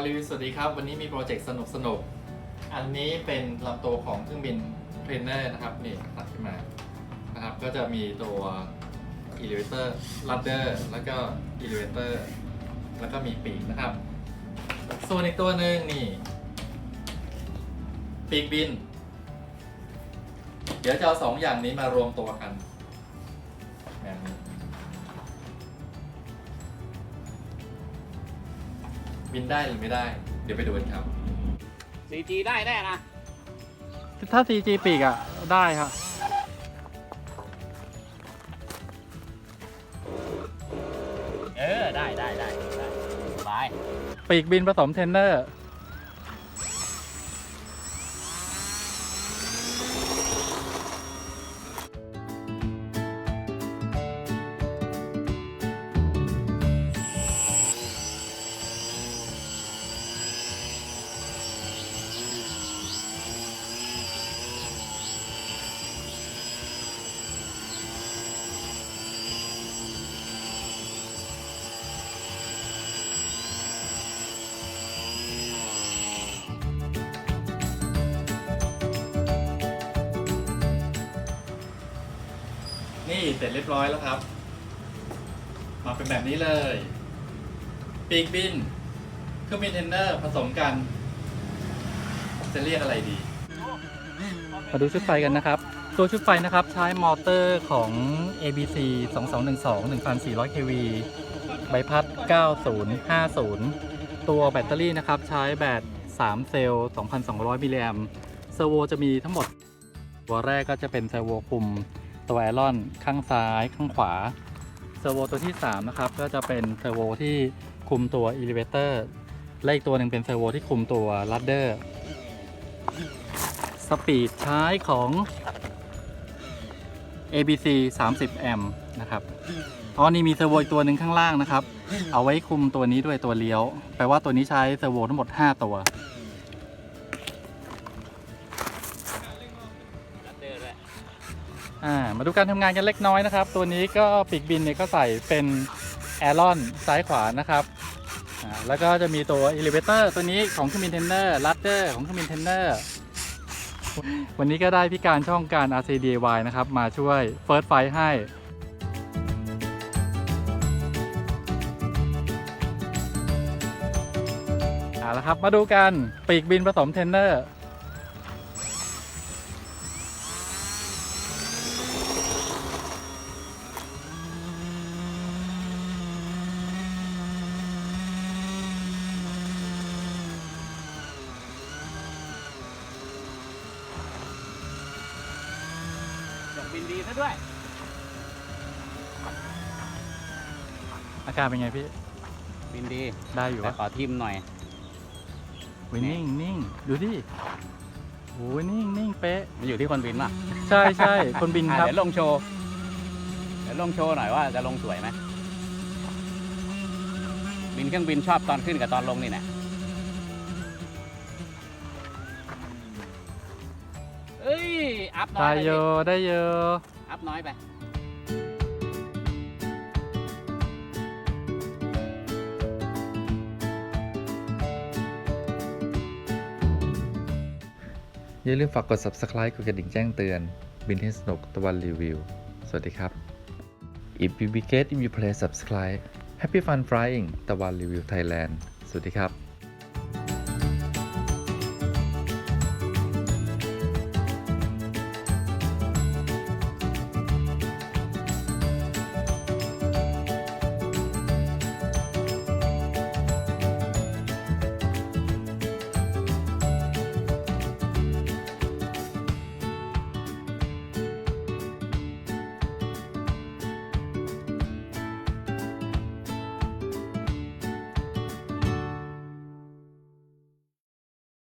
วันรีวิวสวัสดีครับ วันนี้มีโปรเจกต์สนุกสนุกๆอันนี้เป็นลำตัวของเครื่องบินเทรนเนอร์นะครับนี่ตัดขึ้นมานะครับก็จะมีตัว elevator ladder แล้วก็ elevator แล้วก็มีปีกนะครับ ส่วนอีกตัวหนึ่งนี่ ปีกบิน เดี๋ยวจะเอาสองอย่างนี้มารวมตัวกันแบบนี้ บินได้หรือไม่ได้ เดี๋ยวไปดูกันครับ 4G ได้แน่นะ ถ้า CG ปีกอะได้ครับ เออ ได้ได้ได้ได้สบาย ปีกบินผสมเทรนเนอร์ นี่เสร็จเรียบร้อยแล้วครับ มาเป็นแบบนี้เลย ปีกบินเครื่องบินเทนเนอร์ผสมกัน จะเรียกอะไรดี มาดูชุดไฟกันนะครับ ตัวชุดไฟนะครับใช้มอเตอร์ของ ABC 2212 1400 kV ใบพัด 9050 ตัวแบตเตอรี่นะครับ ใช้แบต 3 เซลล์ 2,200 มิลลิแอมเซอร์โวจะมีทั้งหมด ตัวแรกก็จะเป็นเซอร์โวคุม ตัวแอรอนข้างซ้ายข้างขวาเซอร์โวตัวที่ 3 นะครับ ก็จะเป็นเซอร์โวที่คุมตัว Elevator และอีกตัวหนึ่งเป็นเซอร์โวที่คุมตัว Ladder สปีดใช้ของ ABC 30 แอมป์นะครับอ๋อนี่มีเซอร์โวอีกตัวหนึ่งข้างล่างนะครับ เอาไว้คุมตัวนี้ด้วยตัวเลี้ยว แปลว่าตัวนี้ใช้เซอร์โวทั้งหมด 5 ตัว อ่ามาดูการทำงานกันเล็กน้อยนะครับ ตัวนี้ก็ปีกบินเนี่ยก็ใส่เป็นแอรอนซ้ายขวานะครับอ่าแล้วก็จะมีตัว Elevator ตัวนี้ของเครื่องบินเทนเนอร์ลัดเดอร์ของเครื่องบินเทนเนอร์วันนี้ก็ได้พี่การช่องการ RCDY นะครับ มาช่วยเฟิร์สไฟให้ เอาละครับ มาดูกันปีกบินผสมเทนเนอร์ บินดีซะด้วย อาการเป็นไงพี่ บินดีได้อยู่แต่วะขอทิมหน่อยวินิ่งนิ่งดูดิโอ้ยนิ่งนิ่งเป๊ะ มันอยู่ที่คนบินป่ะใช่ใช่คนบินอะครับ เดี๋ยวลงโชว์ เดี๋ยวลงโชว์หน่อยว่าจะลงสวยไหมบินเครื่องบินชอบตอนขึ้นกับตอนลงนี่แหละ อ้ยอัพน้อได้ยไปเยอะได้เยอะอัพน้อยไป อย่าลืมฝากกด subscribe กดกระดิ่งแจ้งเตือน บินให้สนุกตะวันรีวิว สวัสดีครับ If you be great if you play subscribe Happy fun flying ตะวันรีวิว Thailand สวัสดีครับ